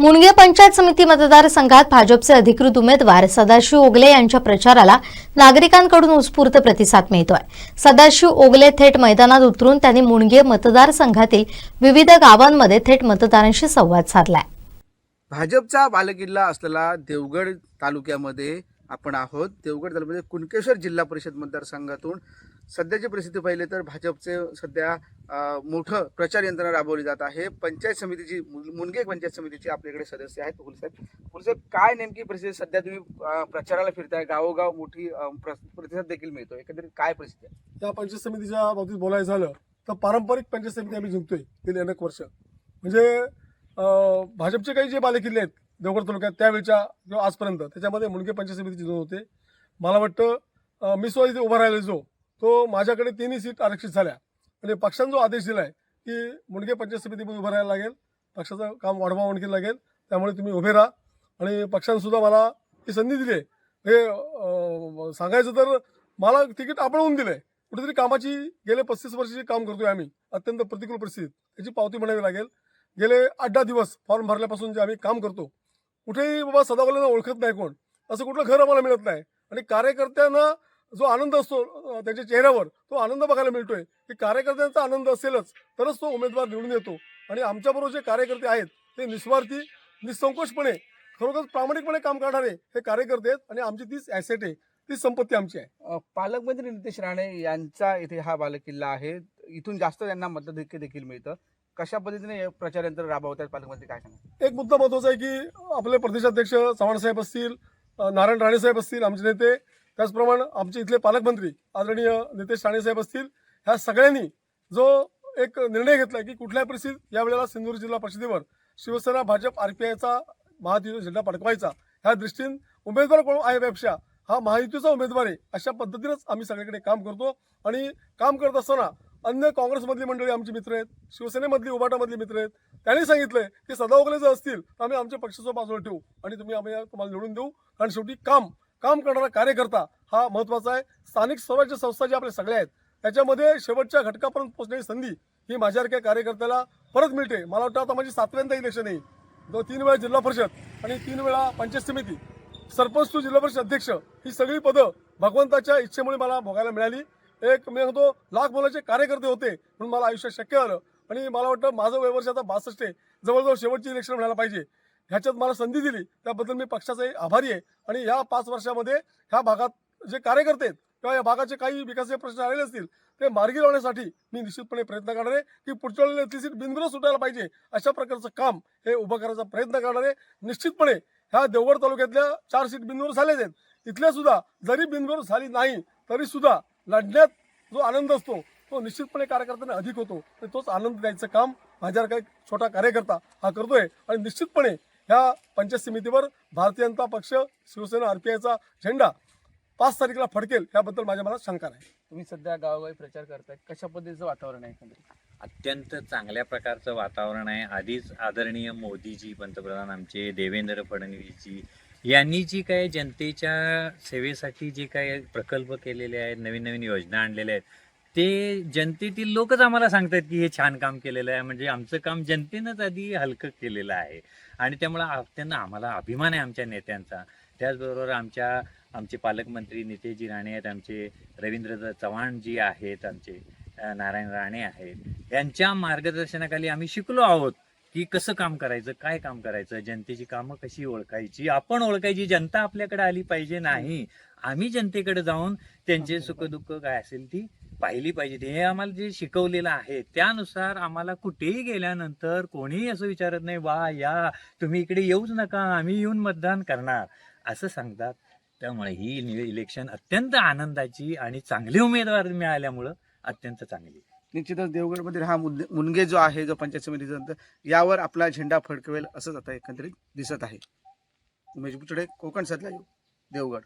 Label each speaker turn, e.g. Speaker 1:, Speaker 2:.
Speaker 1: मुणगे पंचायत समिती मतदारसंघात भाजपचे अधिकृत उमेदवार सदाशिव ओगले यांच्या प्रचाराला नागरिकांकडून उत्स्फूर्त प्रतिसाद मिळतोय. सदाशिव ओगले थेट मैदानात उतरून त्यांनी मुणगे मतदारसंघातील विविध गावांमध्ये थेट मतदारांशी संवाद साधलाय.
Speaker 2: भाजपचा बालकिल्ला असलेला देवगड तालुक्यामध्ये आपण आहोत. देवगड तालुक्यामध्ये कुणकेश्वर जिल्हा परिषद मतदारसंघातून सध्याची परिस्थिती पाहिली तर भाजपचे सध्या मोठं प्रचार यंत्रणा राबवली जात आहे. पंचायत समितीची मुनगे पंचायत समितीचे आपल्याकडे सदस्य आहेत. साहेब साहेब काय नेमकी परिस्थिती सध्या तुम्ही प्रचाराला फिरताय? गावोगाव मोठी प्रतिसाद देखील मिळतो एकंदरीत काय परिस्थिती आहे?
Speaker 3: त्या पंचायत समितीच्या बाबतीत बोलायचं झालं तर पारंपरिक पंचायत समिती आम्ही जिंकतोय गेली अनेक वर्ष. म्हणजे भाजपचे काही जे बालेकिल्ले आहेत देवगड तालुक्यात त्यावेळच्या किंवा आजपर्यंत त्याच्यामध्ये मुंडके पंचायत समितीचे दोन होते. मला वाटतं मी स्वतः इथे उभा राहिलो जो तो माझ्याकडे तिन्ही सीट आरक्षित झाल्या. म्हणजे आणि पक्षाने जो आदेश दिला आहे की मुंडके पंचायत समितीमध्ये उभं राहायला लागेल पक्षाचं काम वाढवा आणखी लागेल त्यामुळे तुम्ही उभे राहा. आणि पक्षाने सुद्धा मला ही संधी दिली आहे. हे सांगायचं तर मला तिकीट आपणहून दिलंय. कुठेतरी कामाची गेले पस्तीस वर्षाची काम करतोय आम्ही. अत्यंत प्रतिकूल परिस्थितीत त्याची पावती म्हणावी लागेल. गेले आठ दहा दिवस फॉर्म भरल्यापासून जे आम्ही काम करतो कुठेही बाबा सदावलेला ओळखत नाही कोण. असं कुठलं घर आम्हाला मिळत नाही. आणि कार्यकर्त्यांना जो आनंद असतो त्यांच्या चेहऱ्यावर तो आनंद बघायला मिळतोय. की कार्यकर्त्यांचा आनंद असेलच तरच तो उमेदवार निवडून येतो. आणि आमच्याबरोबर जे कार्यकर्ते आहेत ते निस्वार्थी निसंकोचपणे खरोखर प्रामाणिकपणे काम करणारे हे कार्यकर्ते आहेत आणि आमची तीच ॲसेट आहे तीच संपत्ती आमची आहे.
Speaker 2: पालकमंत्री नितेश राणे यांचा इथे हा बालेकिल्ला आहे. इथून जास्त त्यांना मतदार देखील मिळतं. कशा पद्धतीने प्रचार यंत्र राबवतात पालकमंत्री काय सांगा
Speaker 3: एक मुद्दा महत्त्वाचा आहे की आपले प्रदेशाध्यक्ष चव्हाण साहेब असतील नारायण राणे साहेब असतील आमचे नेते त्याचप्रमाणे आमचे इथले पालकमंत्री आदरणीय नितेश राणे साहेब असतील ह्या सगळ्यांनी जो एक निर्णय घेतला की कुठल्याही परिस्थितीत यावेळेला सिंधुदुर्ग जिल्हा परिषदेवर शिवसेना भाजप आरपीआयचा महायुतीचा झेंडा फडकवायचा ह्या दृष्टीने उमेदवार कोण आहेपेक्षा हा महायुतीचा उमेदवार आहे अशा पद्धतीनेच आम्ही सगळीकडे काम करतो. आणि काम करत असताना अन्य काँग्रेसमधली मंडळी आमची मित्र आहेत शिवसेनेमधली उभाटामधली मित्र आहेत त्यांनी सांगितलंय की सदा वगैरे जर असतील तर आम्ही आमच्या पक्षाच्या बाजूला ठेवू आणि तुम्ही आम्ही तुम्हाला निवडून देऊ. कारण शेवटी काम काम करणारा कार्यकर्ता हा महत्त्वाचा आहे. स्थानिक स्वराज्य संस्था ज्या आपल्या सगळ्या आहेत त्याच्यामध्ये शेवटच्या घटकापर्यंत पोहोचण्याची संधी ही माझ्यासारख्या कार्यकर्त्याला परत मिळते. मला वाटतं आता माझी सातव्यांदा इलेक्शन आहे. जो तीन वेळा जिल्हा परिषद आणि तीन वेळा पंचायत समिती सरपंच टू जिल्हा परिषद अध्यक्ष ही सगळी पदं भगवंताच्या इच्छेमुळे मला भोगायला मिळाली. एक मी म्हणतो लाख मुलाचे कार्यकर्ते होते म्हणून मला आयुष्यात शक्य झालं आणि मला वाटतं माझं वय वर्ष आता बासष्ट आहे. जवळजवळ शेवटची इलेक्शन मिळायला पाहिजे. ह्याच्यात मला संधी दिली. त्याबद्दल मी पक्षाचाही आभारी आहे. आणि या पाच वर्षामध्ये ह्या भागात जे कार्यकर्ते आहेत किंवा या भागाचे काही विकासाचे प्रश्न आलेले असतील ते मार्गी लावण्यासाठी मी निश्चितपणे प्रयत्न करणार आहे की पुढच्या वेळेला इथली सीट बिनबिनच सुटायला पाहिजे अशा प्रकारचं काम हे उभं करायचा प्रयत्न करणार आहे. निश्चितपणे ह्या देवगड तालुक्यातल्या चार सीट बिनविवर झालेच आहेत. इथल्या सुद्धा जरी बिनविवर झाली नाही तरी सुद्धा लढण्यात जो आनंद असतो तो निश्चितपणे कार्यकर्त्यांना अधिक होतो. तोच आनंद द्यायचं काम माझ्यासारखा एक छोटा कार्यकर्ता हा करतोय. आणि निश्चितपणे ह्या पंचायत समितीवर भारतीय जनता पक्ष शिवसेना आरपीआयचा झेंडा पाच तारखेला फडकेल याबद्दल माझ्या मनात शंका नाही.
Speaker 2: तुम्ही सध्या गावोगावी प्रचार करताय. कशा पद्धतीचं वातावरण आहे एकंदरीत?
Speaker 4: अत्यंत चांगल्या प्रकारचं वातावरण आहे. आधीच आदरणीय मोदीजी पंतप्रधान आमचे देवेंद्र फडणवीसजी यांनी जी काय जनतेच्या सेवेसाठी जे काय प्रकल्प केलेले आहेत नवीन नवीन योजना आणलेल्या आहेत ते जनतेतील लोकच आम्हाला सांगतात की हे छान काम केलेलं आहे. म्हणजे आमचं काम जनतेनंच आधी हलकं केलेलं आहे. आणि त्यामुळं त्यांना आम्हाला अभिमान आहे आमच्या नेत्यांचा. त्याचबरोबर आमच्या आमचे पालकमंत्री नितेशजी राणे आहेत आमचे रवींद्र चव्हाण जी आहेत आमचे नारायण राणे आहेत. यांच्या मार्गदर्शनाखाली आम्ही शिकलो आहोत की कसं काम करायचं काय काम करायचं जनतेची कामं कशी ओळखायची आपण ओळखायची जनता आपल्याकडे आली पाहिजे नाही. आम्ही जनतेकडे जाऊन त्यांचे सुखदुःख काय असेल ती पाहिली पाहिजे. हे आम्हाला जे शिकवलेलं आहे त्यानुसार आम्हाला कुठेही गेल्यानंतर कोणीही असं विचारत नाही वा या तुम्ही इकडे येऊच नका आम्ही येऊन मतदान करणार. असं सांगतात. त्यामुळे ही इलेक्शन अत्यंत आनंदाची आणि चांगली उमेदवार मिळाल्यामुळं अत्यंत चांगली.
Speaker 2: निश्चितच देवगडमधील हा मुद्दे मुनगे जो आहे जो पंचायत समितीचा यावर आपला झेंडा फडकवेल असंच आता एकंदरीत दिसत आहे. उमेश बुचडे कोकण सध्या देवगड.